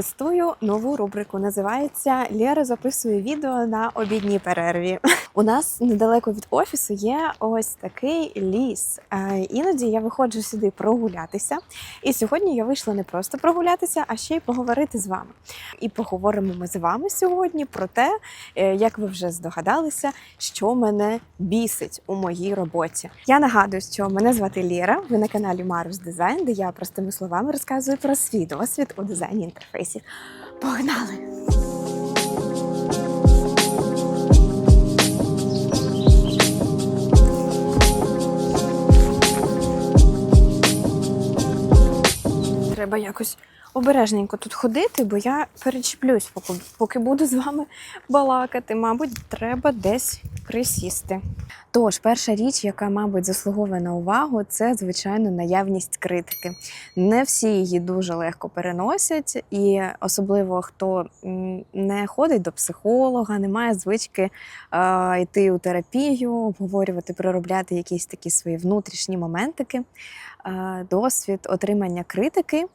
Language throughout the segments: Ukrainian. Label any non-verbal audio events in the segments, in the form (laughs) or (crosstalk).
Тестую нову рубрику. Називається Лєра записує відео на обідній перерві. (laughs) У нас недалеко від офісу є ось такий ліс. Е, Іноді я виходжу сюди прогулятися. І сьогодні я вийшла не просто прогулятися, а ще й поговорити з вами. І поговоримо ми з вами сьогодні про те, е, як ви вже здогадалися, що мене бісить у моїй роботі. Я нагадую, що мене звати Лєра. Ви на каналі Марус Дизайн, де я простими словами розказую про свій досвід у дизайні інтерфейсів. Погнали! Треба якось обережненько тут ходити, бо я перечіплюсь, поки, поки буду з вами балакати. Мабуть, треба десь присісти. Тож, перша річ, яка, мабуть, заслуговує на увагу, це звичайно наявність критики. Не всі її дуже легко переносять, і особливо хто не ходить до психолога, не має звички е, йти у терапію, обговорювати, проробляти якісь такі свої внутрішні моментики. Е, Досвід отримання критики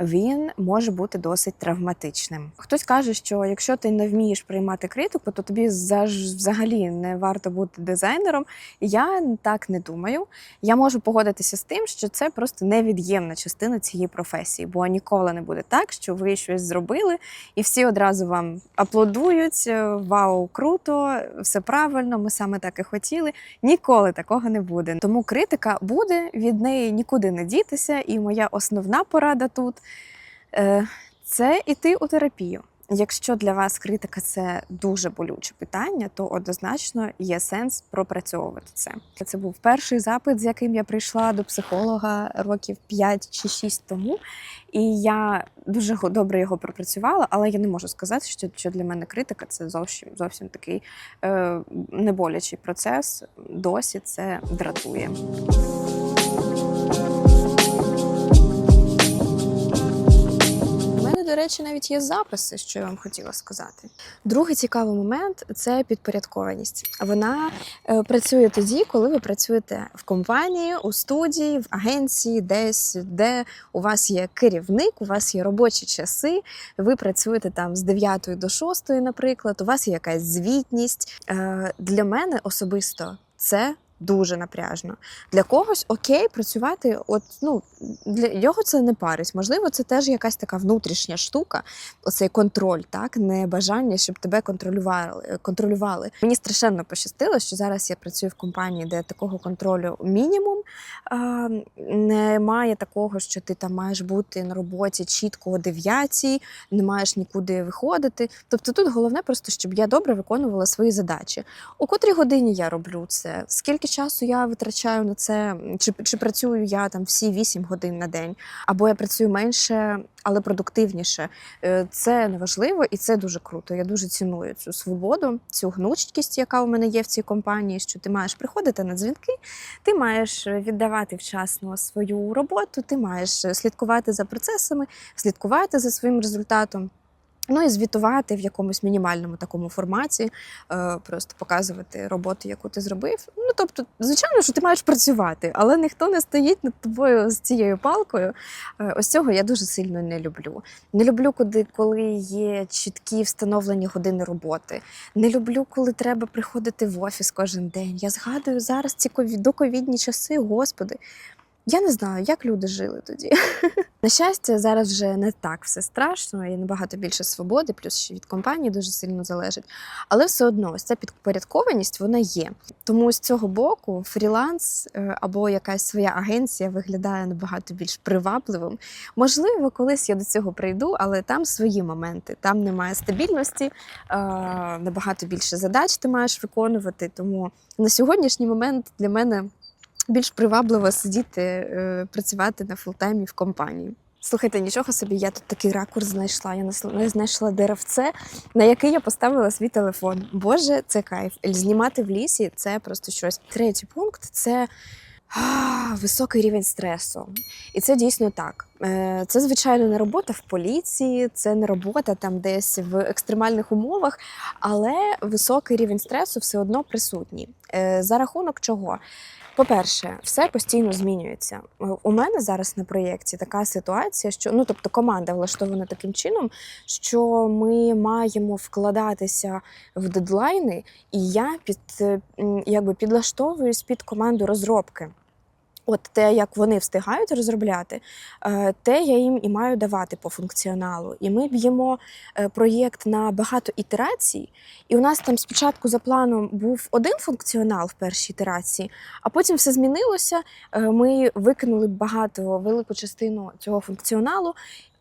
він може бути досить травматичним. Хтось каже, що якщо ти не вмієш приймати критику, то тобі взагалі не варто бути дизайнером. Я так не думаю. Я можу погодитися з тим, що це просто невід'ємна частина цієї професії, бо ніколи не буде так, що ви щось зробили, і всі одразу вам аплодують. е, Вау, круто, все правильно, ми саме так і хотіли. Ніколи такого не буде. Тому критика буде, від неї нікуди не дітися. І моя основна порада тут е, це іти у терапію. Якщо для вас критика це дуже болюче питання, то однозначно є сенс пропрацьовувати це. Це був перший запит, з яким я прийшла до психолога років 5 чи 6 тому. І я дуже добре його пропрацювала, але я не можу сказати, що, для мене критика це зовсім зовсім такий е, неболячий процес. Досі це дратує. Речі, навіть є записи, що я вам хотіла сказати. Другий цікавий момент це підпорядкованість. Вона е, працює тоді, коли ви працюєте в компанії, у студії, в агенції, десь де у вас є керівник, у вас є робочі часи. Ви працюєте там з 9 до 6, наприклад. У вас є якась звітність. Е, Для мене особисто це. Дуже напряжно. Для когось окей працювати, от ну для його це не парить. Можливо, це теж якась така внутрішня штука, оцей контроль, так не бажання, щоб тебе контролювали. контролювали. Мені страшенно пощастило, що зараз я працюю в компанії, де такого контролю мінімум. А, немає такого, що ти там маєш бути на роботі чітко о 9, не маєш нікуди виходити. Тобто тут головне просто, щоб я добре виконувала свої задачі. У котрій годині я роблю це? Скільки часу я витрачаю на це? Чи, чи працюю я там всі 8 годин на день, або я працюю менше, але продуктивніше? Е, Це неважливо і це дуже круто. Я дуже ціную цю свободу, цю гнучкість, яка у мене є в цій компанії. Що ти маєш приходити на дзвінки, ти маєш віддавати вчасно свою роботу, ти маєш слідкувати за процесами, слідкувати за своїм результатом. Ну і звітувати в якомусь мінімальному такому форматі, е, просто показувати роботу, яку ти зробив. Ну тобто, звичайно, що ти маєш працювати, але ніхто не стоїть над тобою з цією палкою. Е, ось цього я дуже сильно не люблю. Не люблю, коли, коли є чіткі встановлені години роботи. Не люблю, коли треба приходити в офіс кожен день. Я згадую зараз ці кові- доковідні часи, господи. Я не знаю, як люди жили тоді. (laughs) На щастя, зараз вже не так все страшно, і набагато більше свободи, плюс ще від компанії дуже сильно залежить. Але все одно ось ця підпорядкованість вона є. Тому з цього боку фріланс е, або якась своя агенція виглядає набагато більш привабливим. Можливо, колись я до цього прийду, але там свої моменти. Там немає стабільності, е, набагато більше задач ти маєш виконувати. Тому на сьогоднішній момент для мене більш привабливо сидіти, е, працювати на фултаймі в компанії. Слухайте, нічого собі, я тут такий ракурс знайшла. Я знайшла деревце, на яке я поставила свій телефон. Боже, це кайф. Знімати в лісі це просто щось. Третій пункт це а, високий рівень стресу. І це дійсно так. Е, Це, звичайно, не робота в поліції, це не робота там десь в екстремальних умовах, але високий рівень стресу все одно присутній. Е, За рахунок чого? По-перше, все постійно змінюється. Е, У мене зараз на проєкті така ситуація, що ну тобто команда влаштована таким чином, що ми маємо вкладатися в дедлайни, і я під якби підлаштовуюсь під команду розробки. От те, як вони встигають розробляти, е, те я їм і маю давати по функціоналу. І ми б'ємо е, проєкт на багато ітерацій. І у нас там спочатку за планом був один функціонал в першій ітерації, а потім все змінилося. Е, Ми викинули багато велику частину цього функціоналу.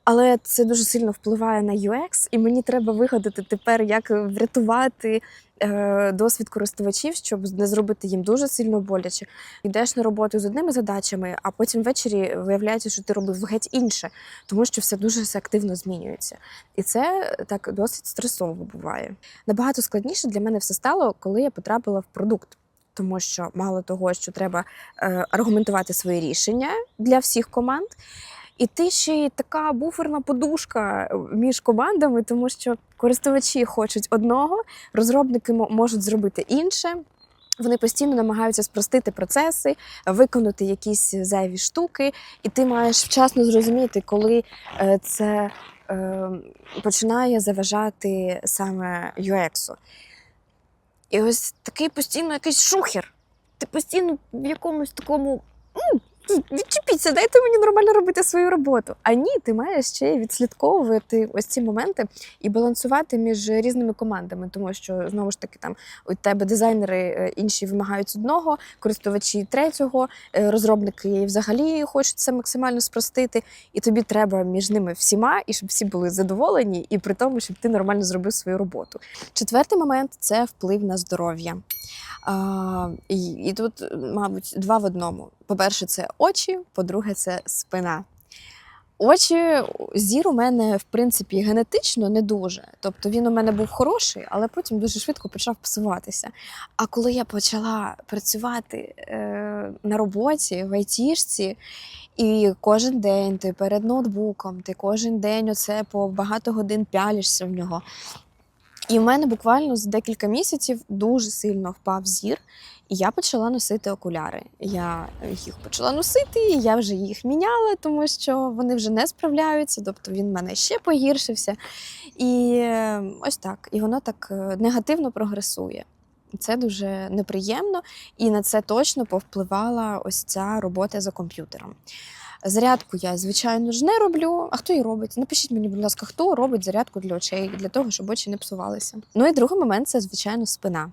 Але це дуже сильно впливає на UX, і мені треба вигадати тепер, як врятувати е, досвід користувачів, щоб не зробити їм дуже сильно боляче. Йдеш на роботу з одними задачами, а потім ввечері виявляється, що ти робив геть інше, тому що все дуже все активно змінюється. І це так досить стресово буває. Набагато складніше для мене все стало, коли я потрапила в продукт. Тому що мало того, що треба е, аргументувати свої рішення для всіх команд, і ти ще й така буферна подушка між командами, тому що користувачі хочуть одного, розробники можуть зробити інше. Вони постійно намагаються спростити процеси, виконати якісь зайві штуки, і ти маєш вчасно зрозуміти, коли е, це е, починає заважати саме UX. І ось такий постійно якийсь шухер. Ти постійно в якомусь такому. «М, Відчепіться, дайте мені нормально робити свою роботу. А ні, ти маєш ще відслідковувати ось ці моменти і балансувати між різними командами, тому що знову ж таки там у тебе дизайнери е, інші вимагають одного, користувачі третього, е, розробники взагалі хочуть це максимально спростити, і тобі треба між ними всіма, і щоб всі були задоволені, і при тому, щоб ти нормально зробив свою роботу. Четвертий момент це вплив на здоров'я. А, і, і тут, мабуть, два в одному. По-перше, це очі, по-друге, це спина. Очі, зір у мене, в принципі, генетично не дуже. Тобто він у мене був хороший, але потім дуже швидко почав псуватися. А коли я почала працювати е, на роботі, в айтішці, і кожен день ти перед ноутбуком, ти кожен день оце по багато годин пялишся в нього. І в мене буквально за декілька місяців дуже сильно впав зір, і я почала носити окуляри. Я їх почала носити, і я вже їх міняла, тому що вони вже не справляються. Тобто він в мене ще погіршився. І е, ось так. І воно так е, негативно прогресує. Це дуже неприємно, і на це точно повпливала ось ця робота за комп'ютером. Зарядку я, звичайно ж, не роблю. А хто її робить? Напишіть мені, будь ласка, хто робить зарядку для очей, для того, щоб очі не псувалися. Ну і другий момент це, звичайно, спина.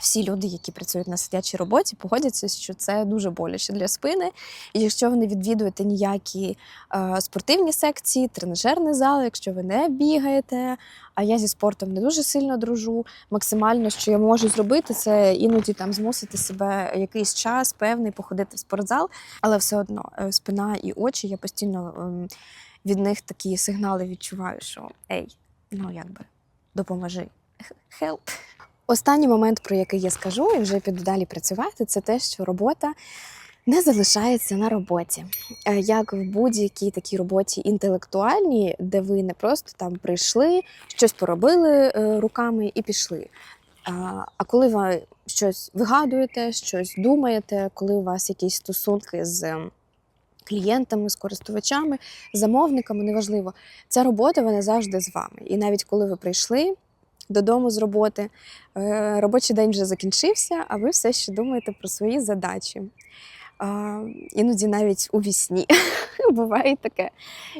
Всі люди, які працюють на сидячій роботі, погодяться, що це дуже боляче для спини. І якщо ви не відвідуєте ніякі е, спортивні секції, тренажерний зал, якщо ви не бігаєте, а я зі спортом не дуже сильно дружу. Максимально, що я можу зробити, це іноді там змусити себе якийсь час певний походити в спортзал, але все одно е, спина і очі я постійно ем, від них такі сигнали відчуваю, що ей, ну якби допоможи. (laughs) Help. Останній момент, про який я скажу, і вже піду далі працювати, це те, що робота не залишається на роботі. Е, Як в будь-якій такій роботі інтелектуальній, де ви не просто там прийшли, щось поробили е, руками і пішли. А коли ви щось вигадуєте, щось думаєте, коли у вас якісь стосунки з ем, клієнтами, з користувачами, замовниками, неважливо, ця робота вона завжди з вами. І навіть коли ви прийшли додому з роботи, е, робочий день вже закінчився, а ви все ще думаєте про свої задачі. Іноді навіть у вісні (laughs) буває таке.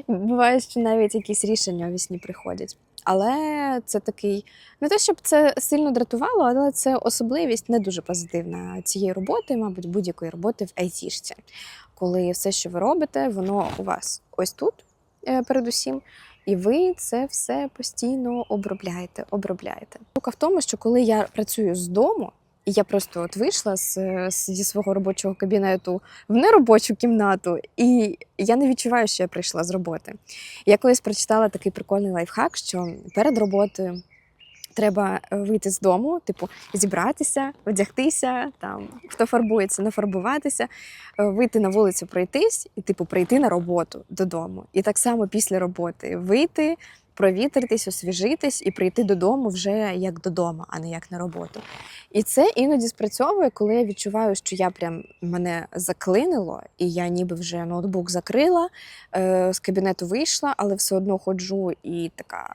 Буває, що навіть якісь рішення у вісні приходять. Але це такий, не те, щоб це сильно дратувало, але це особливість не дуже позитивна цієї роботи, мабуть, будь-якої роботи в айтішці. Коли все, що ви робите, воно у вас ось тут, е, передусім, і ви це все постійно обробляєте, обробляєте. Штука в тому, що коли я працюю з дому, і я просто от вийшла з, зі свого робочого кабінету в неробочу кімнату, і я не відчуваю, що я прийшла з роботи. Я колись прочитала такий прикольний лайфхак, що перед роботою треба е, вийти з дому, типу, зібратися, одягтися, там хто фарбується, нафарбуватися, е, вийти на вулицю, пройтись і, типу, прийти на роботу додому. І так само після роботи вийти. провітритись, освіжитись і прийти додому вже як додому, а не як на роботу. І це іноді спрацьовує, коли я відчуваю, що я прям мене заклинило, і я ніби вже ноутбук закрила, е, з кабінету вийшла, але все одно ходжу і така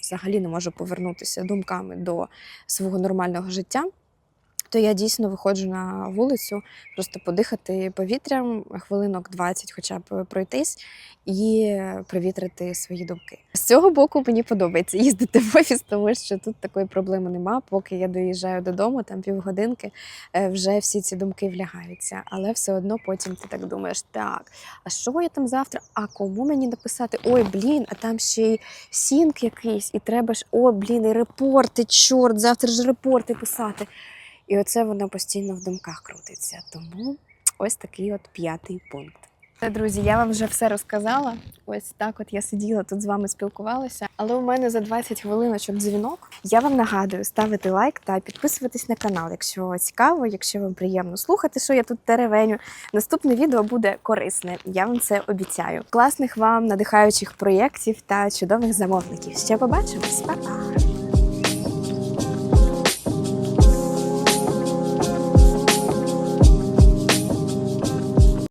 взагалі не можу повернутися думками до свого нормального життя. То я дійсно виходжу на вулицю, просто подихати повітрям, хвилинок 20 хоча б пройтись і провітрити свої думки. З цього боку мені подобається їздити в офіс, тому що тут такої проблеми нема. Поки я доїжджаю додому, там півгодинки, е, вже всі ці думки влягаються. Але все одно потім ти так думаєш: так, а що я там завтра? А кому мені написати? Ой, блін, а там ще й сінк якийсь, і треба ж, о, блін, і репорти, чорт, завтра ж репорти писати. І оце воно постійно в думках крутиться. Тому ось такий от п'ятий пункт. Та, Друзі, я вам вже все розказала. Ось так от я сиділа тут з вами спілкувалася. Але у мене за 20 хвилиночок дзвінок. Я вам нагадую ставити лайк та підписуватись на канал, якщо цікаво, якщо вам приємно слухати, що я тут теревеню. Наступне відео буде корисне. Я вам це обіцяю. Класних вам надихаючих проєктів та чудових замовників. Ще побачимось, Па-па!